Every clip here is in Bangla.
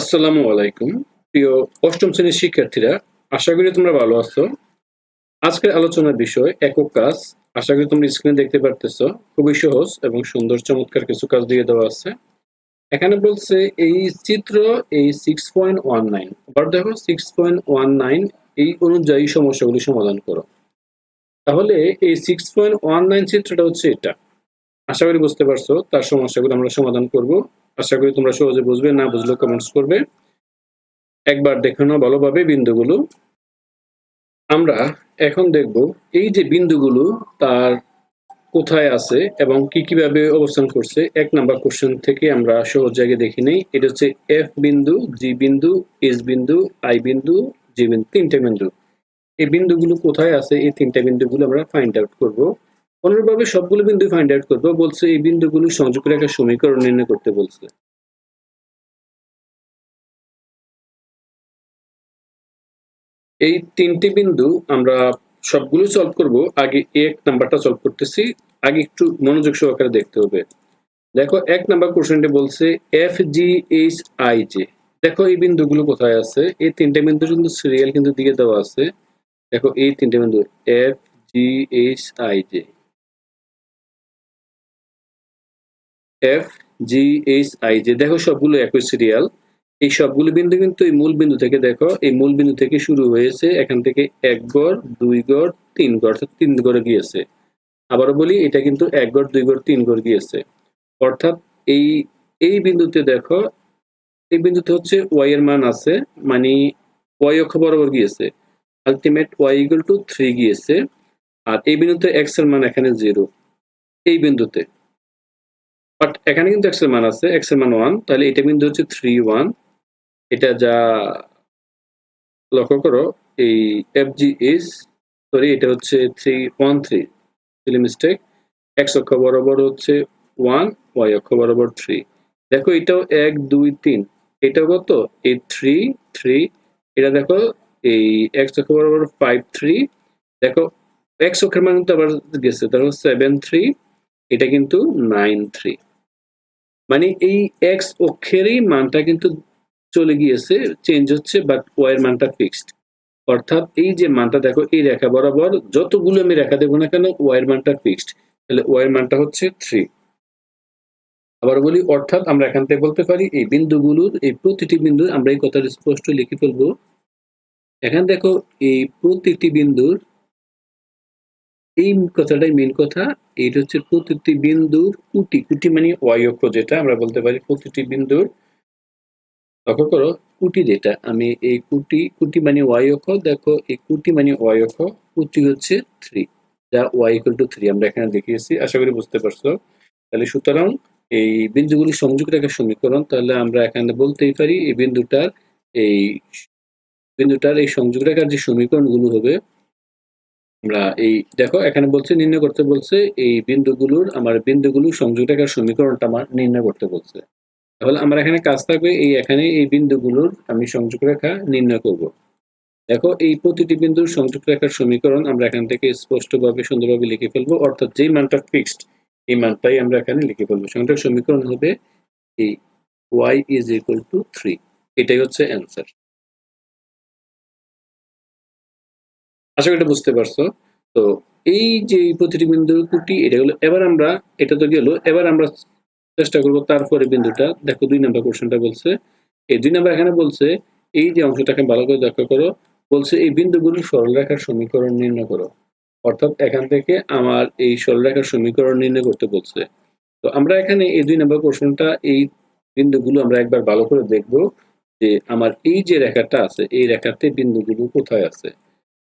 আসসালামু আলাইকুম। প্রিয় অষ্টম শ্রেণির শিক্ষার্থীরা, আশা করি তোমরা ভালো আছো। আজকের আলোচনার বিষয় একক কাজ। আশা করি তোমরা স্ক্রিনে দেখতে পারতেছ। খুবই সহজ এবং সুন্দর, চমৎকার কিছু কাজ দিয়ে দেওয়া আছে। এখানে বলছে, এই চিত্র এই সিক্স পয়েন্ট ওয়ান নাইন আবার দেখো সিক্স পয়েন্ট ওয়ান নাইন এই অনুযায়ী সমস্যাগুলি সমাধান করো। তাহলে এই সিক্স পয়েন্ট ওয়ান নাইন চিত্রটা হচ্ছে এটা। আশা করি বুঝতে পারছ, তার সমস্যাগুলো আমরা সমাধান করব। আশা করি তোমরা সহজে বুঝবে, না বুঝলেও কমেন্টস করবে। একবার দেখে নাও ভালোভাবে বিন্দুগুলো। আমরা এখন দেখব এই যে বিন্দুগুলো তার কোথায় আছে এবং কি কীভাবে অবস্থান করছে, এক নাম্বার কোশ্চেন থেকে আমরা সহজ জায়গায় দেখি নেই। এটা হচ্ছে এফ বিন্দু জি বিন্দু এস বিন্দু আই বিন্দু জি বিন্দু, তিনটে বিন্দু। এই বিন্দুগুলো কোথায় আছে? এই তিনটা বিন্দুগুলো আমরা ফাইন্ড আউট করব। অনুরূপভাবে সবগুলো বিন্দু ফাইন্ড আউট করব। বলছে, এই বিন্দুগুলো সংযোগ রেখার সমীকরণ নির্ণয় করতে বলছে। এই তিনটি বিন্দু আমরা সবগুলো সলভ করব। আগে এক নাম্বারটা সলভ করতেছি। আগে একটু মনোযোগ সহকারে দেখতে হবে। দেখো, এক নাম্বার কোশ্চেনটি বলছে F G H I J দেখো, এই বিন্দুগুলো কোথায় আছে? এই তিনটে বিন্দু কিন্তু সিরিয়াল কিন্তু দিয়ে দেওয়া আছে। দেখো, এই তিনটে বিন্দু F G H I J F G H I যে দেখো সবগুলো একই সিরিয়াল এই সবগুলো বিন্দু কিন্তু এই মূল বিন্দু থেকে দেখো, এই মূল বিন্দু থেকে শুরু হয়েছে, এখান থেকে এক গড়, দুই গড়, তিন গড়, অর্থাৎ তিন গড়ে গিয়েছে। আবারও বলি, এটা কিন্তু এক গড়, দুই গড়, তিন গড় গিয়েছে। অর্থাৎ এই এই বিন্দুতে দেখো, এই বিন্দুতে হচ্ছে ওয়াই এর মান আছে মানে ওয়াই অক্ষ বরাবর গিয়েছে। Ultimate Y equal to three গিয়েছে, আর এই বিন্দুতে এক্সের মান এখানে জিরো এই বিন্দুতে। বাট এখানে কিন্তু এক্সের মান আছে এক্সের মান ওয়ান তাহলে এটা কিন্তু হচ্ছে থ্রি ওয়ান এটা যা লক্ষ্য করো, এই এফ জি ইস সরি এটা হচ্ছে three one three mistake X অক্ষ বরাবর হচ্ছে ওয়ান ওয়াই অক্ষ বরাবর থ্রি দেখো এটাও এক, দুই, তিন। এটা কত? এই থ্রি থ্রি এটা দেখো, এই এক্স অক্ষ বরাবর ফাইভ থ্রি দেখো এক্স অক্ষের মান কিন্তু আবার গেছে তাহলে সেভেন থ্রি এটা কিন্তু নাইন থ্রি মানে এই এক্স অক্ষেরই মানটা কিন্তু চলে গিয়েছে চেঞ্জ হচ্ছে বাট ওয়াই এর মানটা ফিক্সড অর্থাৎ এই যে মানটা দেখো, এই রেখা বরাবর যতগুলো আমি রেখা দেবো না কেন ওয়াই এর মানটা ফিক্সড তাহলে ওয়াই এর মানটা হচ্ছে থ্রি আবার বলি, অর্থাৎ আমরা এখান থেকে বলতে পারি, এই বিন্দুগুলোর, এই প্রতিটি বিন্দু আমরা এই কথাটা স্পষ্ট লিখে ফেলব। এখানে দেখো, এই প্রতিটি বিন্দুর এই কথাটাই মেন কথা। এইটা হচ্ছে প্রতিটি বিন্দুর কুটি। কুটি মানে ওয়াই অক্ষ যেটা, আমরা বলতে পারি প্রতিটি বিন্দুর। লক্ষ্য করো, কুটি যেটা, আমি এই কুটি কুটি মানে ওয়াই অক্ষ, দেখো এই কুটি মানে ওয়াই অক্ষ, কুটি হচ্ছে থ্রি যা ওয়াই ইকুয়াল টু থ্রি আমরা এখানে দেখিয়েছি, আশা করি বুঝতে পারছ। তাহলে সুতরাং এই বিন্দুগুলি সংযোগ রেখার সমীকরণ, তাহলে আমরা এখানে বলতেই পারি এই বিন্দুটার এই বিন্দুটার এই সংযোগ রেখার যে সমীকরণগুলো হবে আমরা এই, দেখো, এখানে বলছে, নির্ণয় করতে বলছে, এই বিন্দুগুলোর, আমার বিন্দুগুলো সংযোগ রেখার সমীকরণটা আমার নির্ণয় করতে বলছে। তাহলে আমার এখানে কাজ থাকবে, এই এখানে এই বিন্দুগুলোর আমি সংযোগ রেখা নির্ণয় করব। দেখো, এই প্রতিটি বিন্দুর সংযোগ রেখার সমীকরণ আমরা এখান থেকে স্পষ্টভাবে, সুন্দরভাবে লিখে ফেলব, অর্থাৎ যেই মানটা ফিক্সড এই মানটাই আমরা এখানে লিখে ফেলব। সংযোগ সমীকরণ হবে এই Y is equal to three এটাই হচ্ছে অ্যান্সার আশা করি এটা বুঝতে পারছ। তো এই যে প্রতিটি বিন্দুর কুটি, এটা হলো, এবার আমরা, এটা তো গেল, এবার আমরা চেষ্টা করব তারপরে বিন্দুটা। দেখো, দুই নাম্বার কোশ্চেনটা বলছে। এই দুই নাম্বার এখানে বলছে, এই যে অংশটাকে ভালো করে দেখা করো, বলছে এই বিন্দুগুলো সরলরেখার সমীকরণ নির্ণয় করো। অর্থাৎ এখান থেকে আমার এই সরলরেখার সমীকরণ নির্ণয় করতে বলছে। তো আমরা এখানে এই দুই নাম্বার কোশ্চেনটা এই বিন্দুগুলো আমরা একবার ভালো করে দেখব যে আমার এই যে রেখাটা আছে, এই রেখাতে বিন্দুগুলো কোথায় আছে।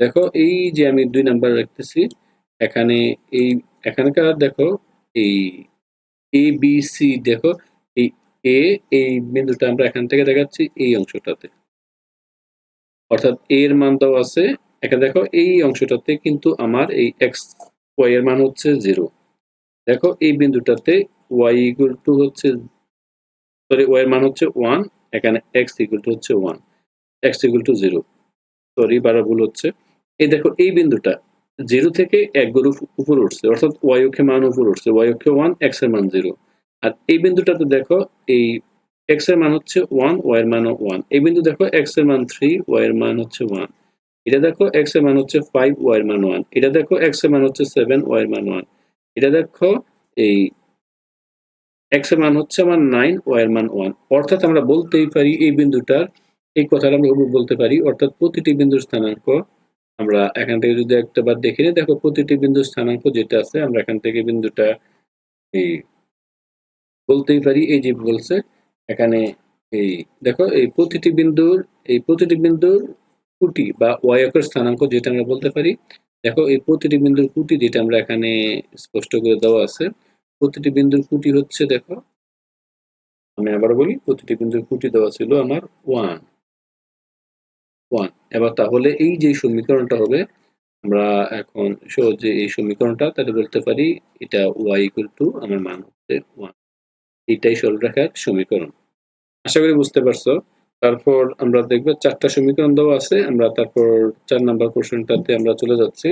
দেখো, এই যে আমি দুই নাম্বার রাখতেছি, এখানে এই, এখানকার দেখো, এই এ বি সি দেখো, এই এ এই বিন্দুটা আমরা এখান থেকে দেখাচ্ছি এই অংশটাতে। অর্থাৎ এর মান দেওয়া আছে, এখানে দেখো, এই অংশটাতে কিন্তু আমার এই এক্স ওয়াই এর মান হচ্ছে জিরো দেখো, এই বিন্দুটাতে ওয়াই ইকুয়াল টু হচ্ছে সরি ওয়াই এর মান হচ্ছে ওয়ান এখানে এক্স ইকুয়াল টু হচ্ছে one X equal to zero sorry বারো ভুল হচ্ছে। এই দেখো এই বিন্দুটা জিরো থেকে এক গরু উপর উঠছে অর্থাৎ ওয়াই অক্ষে মান উপর উঠছে ওয়াই অক্ষে ওয়ান এক্সের মান জিরো আর এই বিন্দুটাতে দেখো এই এক্সের মান হচ্ছে ওয়ান ওয়াই এর মানও ওয়ান এই বিন্দু দেখো এক্সের মান থ্রি ওয়াই এর মান হচ্ছে ওয়ান এটা দেখো এক্সের মান হচ্ছে ফাইভ ওয়াই এর মান ওয়ান এটা দেখো এক্সের মান হচ্ছে সেভেন ওয়াই এর মান ওয়ান এটা দেখো এই এক্সের মান হচ্ছে আমার নাইন ওয়াই এর মান ওয়ান অর্থাৎ আমরা বলতেই পারি এই বিন্দুটার এই কথাটা আমরা বলতে পারি অর্থাৎ প্রতিটি বিন্দুর স্থানাঙ্ক আমরা এখান থেকে যদি একটা বার দেখে দেখো প্রতিটি বিন্দুর স্থানাঙ্ক যেটা আছে, আমরা এখান থেকে বিন্দুটা, এই, বলতেই পারি এই যে বলছে, এখানে এই, দেখো এই প্রতিটি বিন্দুর, এই প্রতিটি বিন্দুর কুটি বা ওয়াইকের স্থানাঙ্ক যেটা আমরা বলতে পারি, দেখো এই প্রতিটি বিন্দুর কুটি যেটা আমরা এখানে স্পষ্ট করে দেওয়া আছে, প্রতিটি বিন্দুর কুটি হচ্ছে, দেখো, আমি আবার বলি, প্রতিটি বিন্দুর কুটি দেওয়া ছিল আমার ওয়ান ওয়ান এবার তাহলে এই যে সমীকরণটা হবে, আমরা এখন সহজে এই সমীকরণটা তাহলে বলতে পারি এটা ওয়াই ইকুয়াল টু আমার মান হচ্ছে ওয়ান এইটাই সরলরেখার সমীকরণ। আশা করি বুঝতে পারছ। তারপর আমরা দেখব চারটা সমীকরণ দেওয়া আছে, আমরা তারপর চার নাম্বার কোশ্চেনটাতে আমরা চলে যাচ্ছি।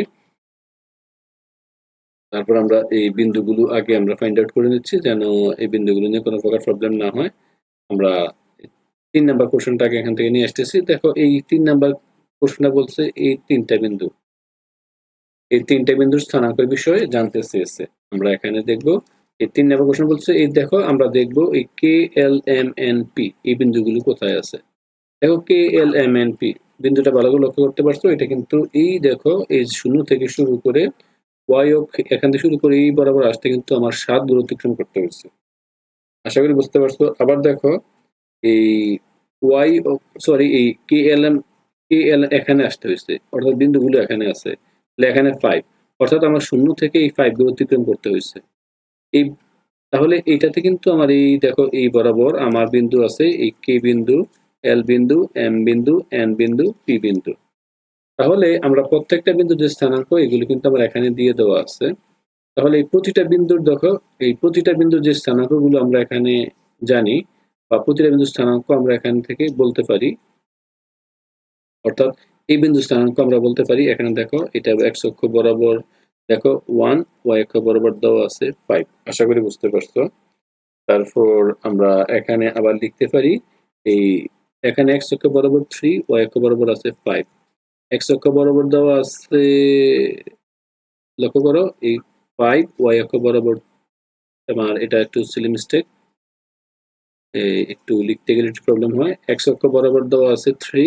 তারপর আমরা এই বিন্দুগুলো আগে আমরা ফাইন্ড আউট করে নিচ্ছি যেন এই বিন্দুগুলো নিয়ে কোনো প্রকার প্রবলেম না হয়। আমরা তিন নাম্বার কোশ্চেনটাকে এখান থেকে নিয়ে আসতেছি। দেখো, এই তিন নাম্বার প্রশ্নটা বলছে এই তিনটা বিন্দু। এই তিনটা বিন্দুর স্থানাঙ্কের বিষয়ে জানতে চেয়েছে। আমরা এখানে দেখব, এই তিন নাম্বার কোশ্চেন বলছে, এই দেখো, আমরা দেখব এই K L M N P এই বিন্দুগুলো কোথায় আছে? দেখো K L M N P বিন্দুটা ভালো করে লক্ষ্য করতে পারছ? এটা কিন্তু এই দেখো, এই শূন্য থেকে শুরু করে ওয়াই অফ এখান থেকে শুরু করে এই বরাবর আসতে কিন্তু আমার সাত দূর অতিক্রম করতে হয়েছে। আশা করি বুঝতে পারছ। আবার দেখো, এই ওয়াই সরি এই কে এল এম কে এল এখানে আসতে হয়েছে, অর্থাৎ বিন্দুগুলো এখানে আছে তাহলে এখানে ফাইভ অর্থাৎ আমার শূন্য থেকে এই ফাইভগুলো অতিক্রম করতে হয়েছে। এই, তাহলে এইটাতে কিন্তু আমার এই দেখো, এই বরাবর আমার বিন্দু আছে, এই কে বিন্দু এল বিন্দু এম বিন্দু এন বিন্দু পি বিন্দু। তাহলে আমরা প্রত্যেকটা বিন্দুর যে স্থানাঙ্ক, এগুলো কিন্তু আমার এখানে দিয়ে দেওয়া আছে। তাহলে এই প্রতিটা বিন্দুর দেখো, এই প্রতিটা বিন্দুর যে স্থানাঙ্কগুলো আমরা এখানে জানি বা প্রতিটা বিন্দু স্থানাঙ্ক আমরা এখান থেকে বলতে পারি। অর্থাৎ এই বিন্দু স্থানাঙ্ক আমরা বলতে পারি, এখানে দেখো এটা এক্স অক্ষ বরাবর, দেখো ওয়ান ওয়াই অক্ষ বরাবর দেওয়া আছে ফাইভ আশা করি বুঝতে পারছ। তারপর আমরা এখানে আবার লিখতে পারি এই এখানে এক্স অক্ষ বরাবর থ্রি ওয়াই অক্ষ বরাবর আছে ফাইভ এক্স অক্ষ বরাবর দেওয়া আছে, লক্ষ্য করো, এই ফাইভ ওয়াই অক্ষ বরাবর আমার এটা একটু সিলি মিস্টেক একটু লিখতে গেলে একটু প্রবলেম হয়। এক্স অক্ষ বরাবর দেওয়া আছে থ্রি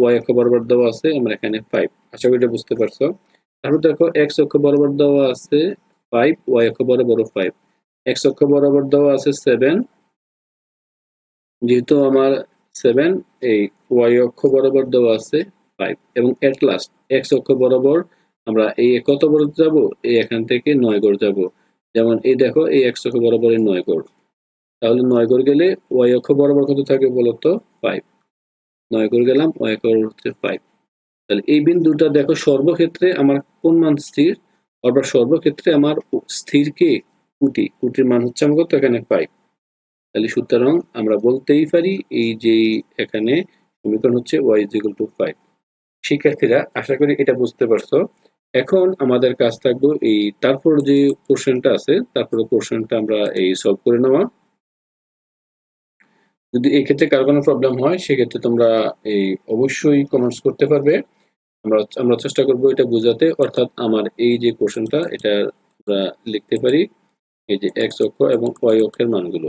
ওয়াই অক্ষ বরাবর দেওয়া আছে, আমরা এখানে ফাইভ আশা করি এটা বুঝতে পারছ। তারপর দেখো এক্স অক্ষ বরাবর দেওয়া আছে ফাইভ ওয়াই অক্ষ বরাবর ফাইভ এক্স অক্ষ বরাবর দেওয়া আছে সেভেন যেহেতু আমার সেভেন এই ওয়াই অক্ষ বরাবর দেওয়া আছে ফাইভ এবং এট লাস্ট এক্স অক্ষ বরাবর আমরা এই কত বড় যাব? এই এখান থেকে নয় গড় যাব। যেমন এই দেখো, এই অক্ষ বরাবর নয় গড়। তাহলে নয় গড় গেলে ওয়াই অক্ষ বরাবর কত থাকে বলতো? ফাইভ নয় করে গেলাম ওয়াই করে হচ্ছে ফাইভ তাহলে এই বিন্দুটা দেখো সর্বক্ষেত্রে আমার কোন মান স্থির? অর্থাৎ সর্বক্ষেত্রে আমার স্থির কে? কুটি। কুটির মান হচ্ছে আমার কত? এখানে ফাইভ তাহলে সুতরাং আমরা বলতেই পারি এই যে এখানে সমীকরণ হচ্ছে Y is equal to five শিক্ষার্থীরা, আশা করি এটা বুঝতে পারছ। এখন আমাদের কাজ থাকব এই তারপর যে কোশ্চেনটা আছে, তারপরে কোশ্চেনটা আমরা এই সলভ করে নেওয়া। যদি এই ক্ষেত্রে কারও কোনো প্রবলেম হয়, সেক্ষেত্রে তোমরা এই অবশ্যই কমেন্টস করতে পারবে। আমরা আমরা চেষ্টা করব এটা বোঝাতে। অর্থাৎ আমার এই যে কোশ্চেনটা এটা আমরা লিখতে পারি। এই যে এক্স অক্ষ এবং ওয়াই অক্ষের মানগুলো।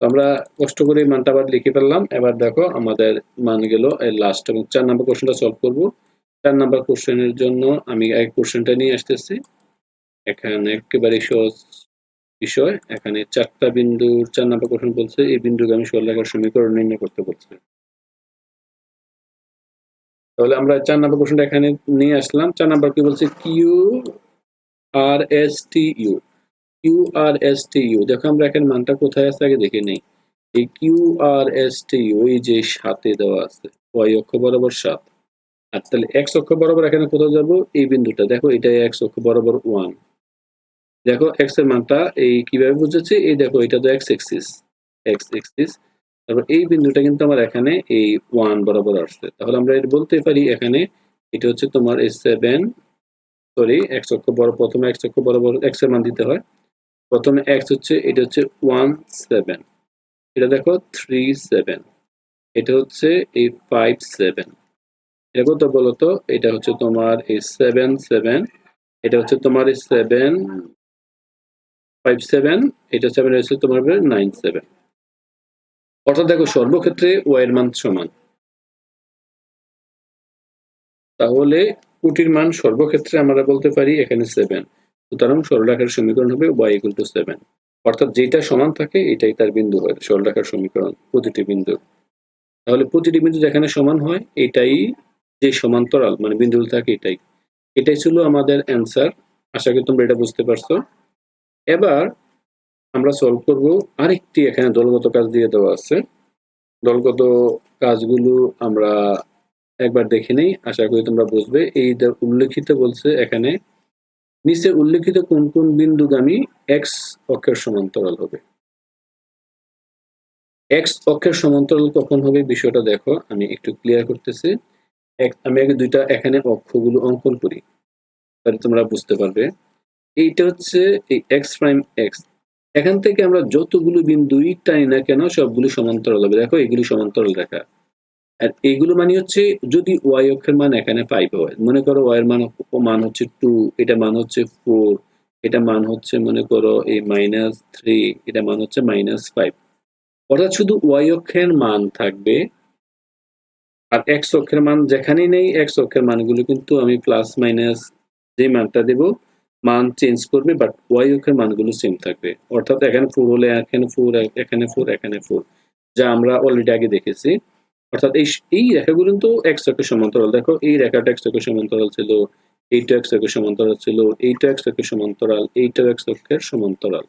আমরা কষ্ট করে মানটা আবার লিখে ফেললাম। এবার দেখো আমাদের মান গেল লাস্ট এবং চার নাম্বার কোশ্চেনটা সলভ করব। চার নাম্বার কোশ্চেনের জন্য আমি এক কোশ্চেনটা নিয়ে আসতেছি। এখানে একেবারে সহজ বিষয়। এখানে চারটা বিন্দুর চার নাম্বার কোশ্চেন বলছে, এই বিন্দুগামী সরলরেখার সমীকরণ নির্ণয় করতে বলছে। তাহলে আমরা চার নাম্বার কোশ্চেনটা এখানে নিয়ে আসলাম। চার নাম্বার কি বলছে? Q R S T U Q R S T U দেখো আমরা এখানে মানটা কোথায় আছে আগে দেখে নেই। এই Q R S T U এই যে সাতে দেওয়া আছে ওয়াই অক্ষ বরাবর সাত। আর তাহলে এক্স অক্ষ বরাবর এখানে কোথাও যাব? এই বিন্দুটা। দেখো এটা এক্স অক্ষ বরাবর ওয়ান দেখো এক্সের মানটা এই কীভাবে বুঝেছি? এই দেখো, এটা তো এক্স এক্সিস এক্স এক্সিস তারপর এই বিন্দুটা কিন্তু আমার এখানে এই ওয়ান বরাবর আসছে। তাহলে আমরা এটা বলতে পারি এখানে এটা হচ্ছে তোমার এই সেভেন সরি এক্স অক্ষ বড়, প্রথমে এক্স অক্ষ বরাবর এক্সের মান দিতে হয়। প্রথমে এক্স হচ্ছে, এটা হচ্ছে ওয়ান সেভেন এটা দেখো থ্রি সেভেন এটা হচ্ছে এই ফাইভ সেভেন এটা কত বলতো? এটা হচ্ছে তোমার এই সেভেন সেভেন এটা হচ্ছে তোমার এই সেভেন ফাইভ সেভেন এটা তোমার সেভেন অর্থাৎ দেখো সর্বক্ষেত্রে ওয়াই এর মান সমান। তাহলে কোটির মান সর্বক্ষেত্রে আমরা বলতে পারি এখানে সেভেন সুতরাং সরলরেখার সমীকরণ হবে ওয়াই ইকুয়াল টু সেভেন অর্থাৎ যেটা সমান থাকে এটাই তার বিন্দু হয়, সরলরেখার সমীকরণ, প্রতিটি বিন্দু। তাহলে প্রতিটি বিন্দু যেখানে সমান হয়, এটাই যে সমান্তরাল মানে বিন্দু থাকে এটাই। এটাই ছিল আমাদের অ্যান্সার আশা করি তোমরা এটা বুঝতে পারছ। এবার আমরা সলভ করব আরেকটি এখানে দলগত কাজ দিয়ে দেওয়া আছে। দলগত কাজগুলো আমরা একবার দেখে নেই, আশা করি তোমরা বুঝবে। এই উল্লেখিত বলছে এখানে, নিচে উল্লেখিত কোন কোন বিন্দুগামী এক্স অক্ষের সমান্তরাল হবে? এক্স অক্ষের সমান্তরাল কখন হবে বিষয়টা দেখো, আমি একটু ক্লিয়ার করতেছি। আমি আগে দুইটা এখানে অক্ষগুলো অঙ্কন করি, তাহলে তোমরা বুঝতে পারবে। এইটা হচ্ছে এই এক্স প্রাইম এক্স এখান থেকে আমরা যতগুলো বিন্দুই টানি না কেন, সবগুলো সমান্তরাল হবে। দেখো, এগুলি সমান্তরাল রেখা। আর এইগুলো মানে হচ্ছে যদি ওয়াই অক্ষের মান এখানে ফাইভ হয়, মনে করো ওয়াই এর মান মান হচ্ছে টু এটা মান হচ্ছে ফোর এটা মান হচ্ছে মনে করো এই মাইনাস থ্রি এটা মান হচ্ছে মাইনাস ফাইভ অর্থাৎ শুধু ওয়াই অক্ষের মান থাকবে, আর এক্স অক্ষের মান যেখানেই নেই এক্স অক্ষের মানগুলো কিন্তু আমি প্লাস মাইনাস যে মানটা দেব মান চেঞ্জ করবে বাট ওয়াই অক্ষের মানগুলো সেম থাকবে। অর্থাৎ এখানে ফোর হলে এখানে ফোর এখানে ফোর এখানে ফোর যা আমরা অলরেডি আগে দেখেছি। অর্থাৎ এই এই রেখাগুলো তো এক অক্ষের সমান্তরাল। দেখো, এই রেখাটা এক অক্ষের সমান্তরাল ছিল, এইটা এক্স অক্ষের সমান্তরাল ছিল, এইটা এক অক্ষের সমান্তরাল, এইটা এক অক্ষের সমান্তরাল।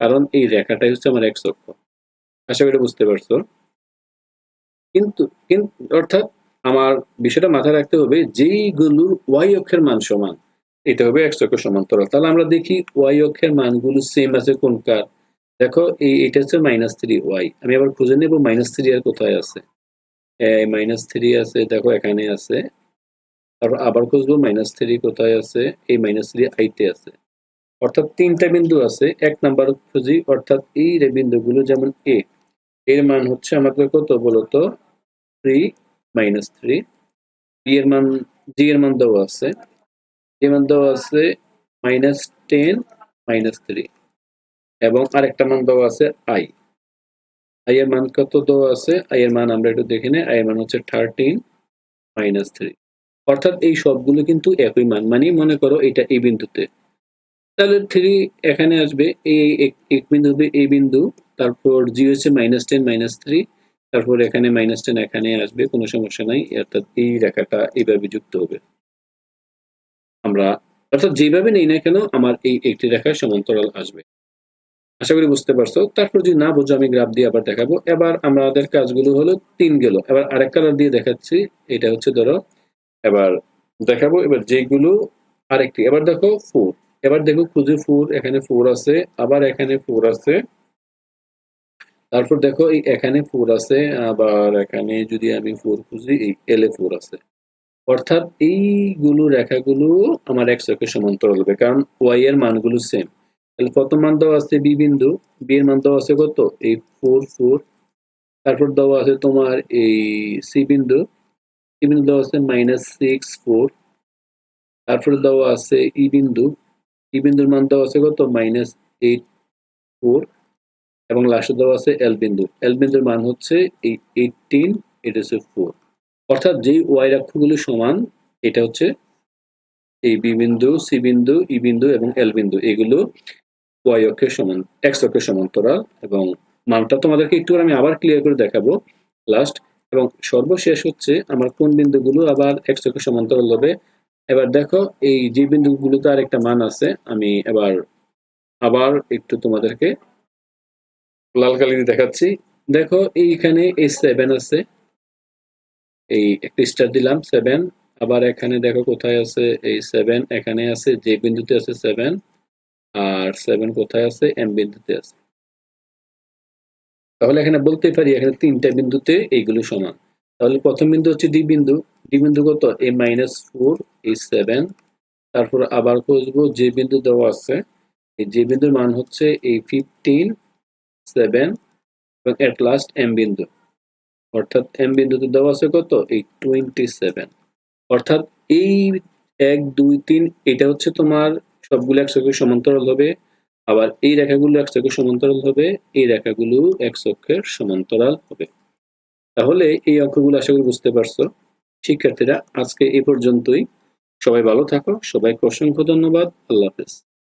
কারণ এই রেখাটাই হচ্ছে আমার এক অক্ষ। আশা করি বুঝতে পারছ? কিন্তু অর্থাৎ আমার বিষয়টা মাথায় রাখতে হবে, যেইগুলোর ওয়াই অক্ষের মান সমান এটা হবে এক্স অক্ষের সমান্তরাল। তাহলে আমরা দেখি ওয়াই অক্ষের মানগুলো সেম আছে কোনকার দেখো, এই এটা হচ্ছে মাইনাস থ্রি ওয়াই আমি আবার খুঁজে নেব মাইনাস থ্রি আর কোথায় আছে? মাইনাস থ্রি আছে, দেখো এখানে আছে। তারপর আবার খুঁজবো মাইনাস থ্রি কোথায় আছে? এই মাইনাস থ্রি আইতে আছে। অর্থাৎ তিনটা বিন্দু আছে, এক নাম্বার খুঁজি, অর্থাৎ এই বিন্দুগুলো যেমন এ এর মান হচ্ছে আমাদের কত বলতো থ্রি মাইনাস থ্রি বি এর মান জি এর মান দেওয়া আছে। মান দেওয়া আছে মাইনাস টেন মাইনাস থ্রি এবং আরেকটা মান দেওয়া আছে আই আই এর মান কত দেওয়া আছে? আই এর মান আমরা একটু দেখে নিই আই এর মান হচ্ছে থার্টিন মাইনাস থ্রি অর্থাৎ এই সবগুলো কিন্তু একই মান মানে মনে করো এটা এই বিন্দুতে। তাহলে থ্রি এখানে আসবে, এই এক বিন্দু হবে এই বিন্দু, তারপর জি হচ্ছে মাইনাস টেন মাইনাস থ্রি তারপর এখানে মাইনাস টেন এখানে আসবে, কোনো সমস্যা নাই, অর্থাৎ এই রেখাটা এইভাবে যুক্ত হবে। আমরা অর্থাৎ যেভাবে নেই না কেন আমার এই একটি রেখার সমান্তরাল আসবে। আশা করি বুঝতে পারছ। তারপর যদি না বুঝো, আমি গ্রাফ দিয়ে আবার দেখাবো। এবার আমাদের কাজগুলো হলো তিন গেল। এবার আরেক কালার দিয়ে দেখাচ্ছি। এটা হচ্ছে ধরো, এবার দেখাবো। এবার যেগুলো আরেকটি। এবার দেখো ফোর এবার দেখো খুঁজে ফোর এখানে ফোর আছে, আবার এখানে ফোর আছে। তারপর দেখো এই এখানে ফোর আছে, আবার এখানে যদি আমি ফোর খুঁজি, এই এলে ফোর আছে। অর্থাৎ এইগুলো রেখাগুলো আমার এক্স অক্ষের সমান্তরাল হবে, কারণ ওয়াই এর মানগুলো সেম তাহলে প্রথম মান দেওয়া আছে বি বিন্দু বি এর মান দেওয়া আছে কত? এই ফোর ফোর তারপর দেওয়া আছে তোমার এই সি বিন্দু সি বিন্দু দেওয়া আছে মাইনাস সিক্স ফোর তারপরে দেওয়া আছে ই বিন্দু ই বিন্দুর মান দেওয়া আছে কত? মাইনাস এইট ফোর এবং লাস্টে দেওয়া আছে এল বিন্দু। এল বিন্দুর মান হচ্ছে এই এইটিন এটা হচ্ছে ফোর অর্থাৎ যেই ওয়াই অক্ষগুলো সমান, এটা হচ্ছে এই বি বিন্দু সি বিন্দু ই বিন্দু এবং এল বিন্দু, এগুলো ওয়াই অক্ষের সমান এক্স অক্ষের সমান্তরাল এবং মানটা তোমাদেরকে একটু আমি আবার ক্লিয়ার করে দেখাবো লাস্ট এবং সর্বশেষ হচ্ছে আমার কোন বিন্দুগুলো আবার এক্স অক্ষের সমান্তরাল হবে? এবার দেখো, এই যে বিন্দুগুলোতে আর একটা মান আছে, আমি এবার আবার একটু তোমাদেরকে লাল কালি দেখাচ্ছি। দেখো, এইখানে এই সেভেন আছে এই একটা স্টার দিলাম সেভেন আবার এখানে দেখো কোথায় আছে এই সেভেন এখানে আছে যে বিন্দুতে আছে সেভেন আর সেভেন কোথায় আছে? এম বিন্দুতে আছে। তাহলে এখানে বলতে পারি, এখানে তিনটা বিন্দুতে এইগুলো সমান। তাহলে প্রথম বিন্দু হচ্ছে ডি বিন্দু। ডি বিন্দু কত? এই মাইনাস ফোর এই সেভেন তারপর আবার খুঁজবো, যে বিন্দু দেওয়া আছে, এই যে বিন্দুর মান হচ্ছে এই ফিফটিন সেভেন এবং এট লাস্ট এম বিন্দু। অর্থাৎ এম বিন্দুতে দেওয়া আছে কত? এই টোয়েন্টি সেভেন অর্থাৎ এই এক, দুই, তিন, এটা হচ্ছে তোমার সবগুলো একশোকে সমান্তরাল হবে। আবার এই রেখাগুলো একশোকে সমান্তরাল হবে, এই রেখাগুলো এক অক্ষের সমান্তরাল হবে। তাহলে এই অঙ্কগুলো আশা করি বুঝতে পারছ। শিক্ষার্থীরা, আজকে এ পর্যন্তই। সবাই ভালো থাকো, সবাইকে অসংখ্য ধন্যবাদ। আল্লাহ হাফেজ।